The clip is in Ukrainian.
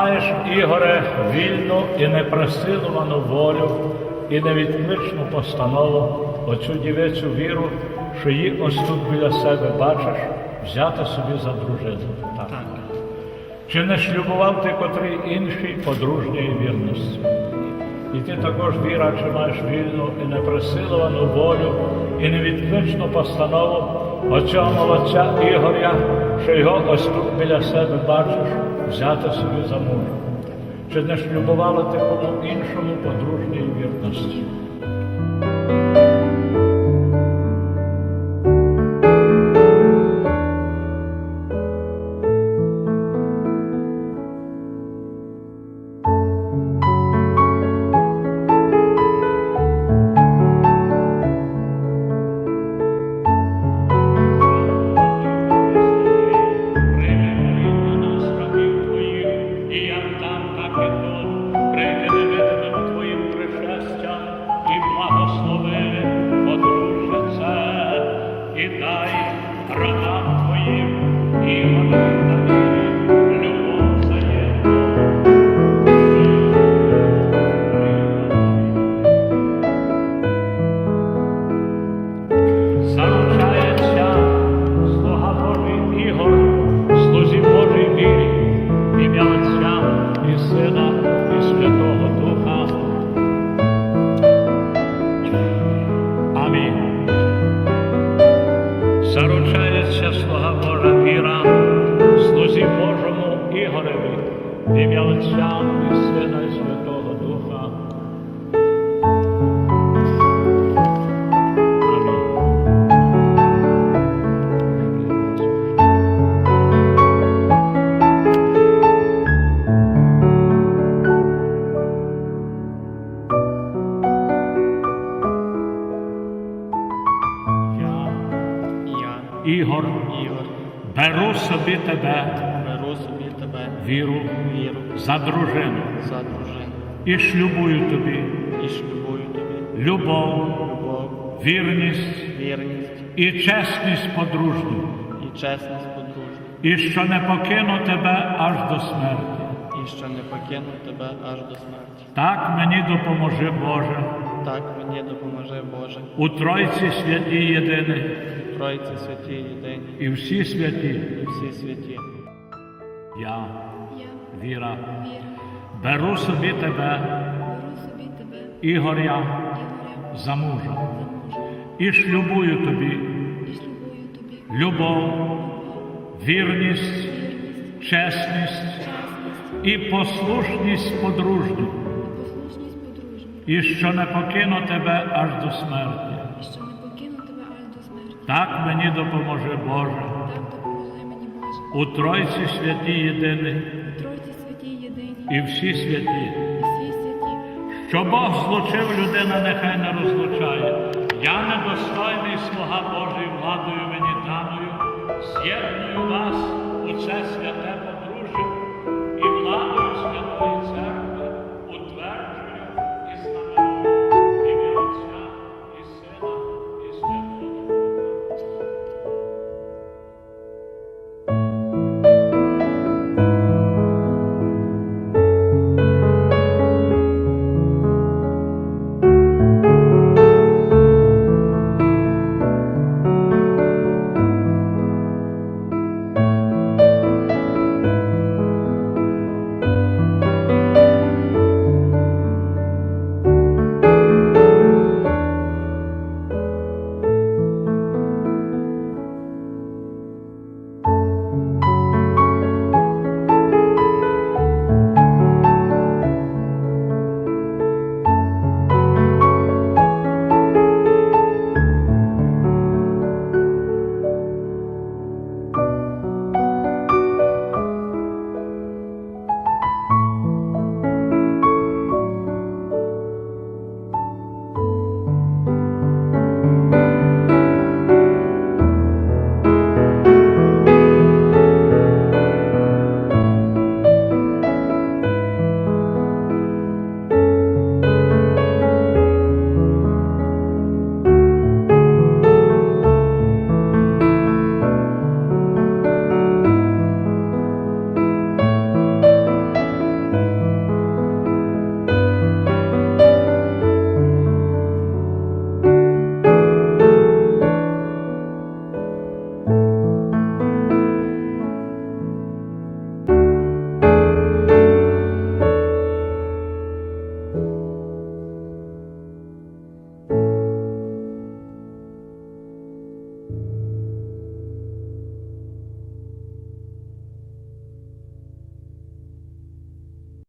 Маєш, Ігоре, вільну і неприсилувану волю і невідкличну постанову, оцю дівицю віру, що її ось тут біля себе бачиш, взяти собі за дружину? Так. Чи не шлюбував ти котрий інший подружньої вірності? І ти також віра, чи маєш вільну і неприсилувану волю і невідкличну постанову оцього молодця Ігоря, що його ось тут біля себе бачиш, взяти собі за мужа. Чи не шлюбувала ти кому іншому подружньої вірності? І дай рабам твоїм і Давиді Ігореві, в ім'я Отця і Сина, і Святого Духа. Беру собі тебе, віру, віру, за дружину. За дружину. І шлюбую тобі. І шлюбую тобі. Любов, любов, вірність вірність. і чесність подружню, і чесність подружню, і що не покину тебе аж до смерті. і що не покину тебе аж до смерті. Так мені допоможи Боже, Так мені допоможи Боже, у Тройці святі єдиний. Тройці святі єдині. І всі святі. і всі святі. Я, Я, віра, віра, беру собі тебе, беру собі тебе, Ігоря, Ігоря, за мужа, за мужа, і шлюбую тобі. І шлюбую тобі. Любов, вірність, вірність, чесність. Чесність. І послушність подружню, і і що не покину тебе аж до смерті. і що не покину тебе аж до смерті. Так мені допоможе Боже, у Тройці святі єдиний У Тройці святі єдині і всі святі. і всі святі. Що Бог злучив, людина нехай не розлучає. Я недостойний слуга Божий владою мені даною, з'єдную вас у це святе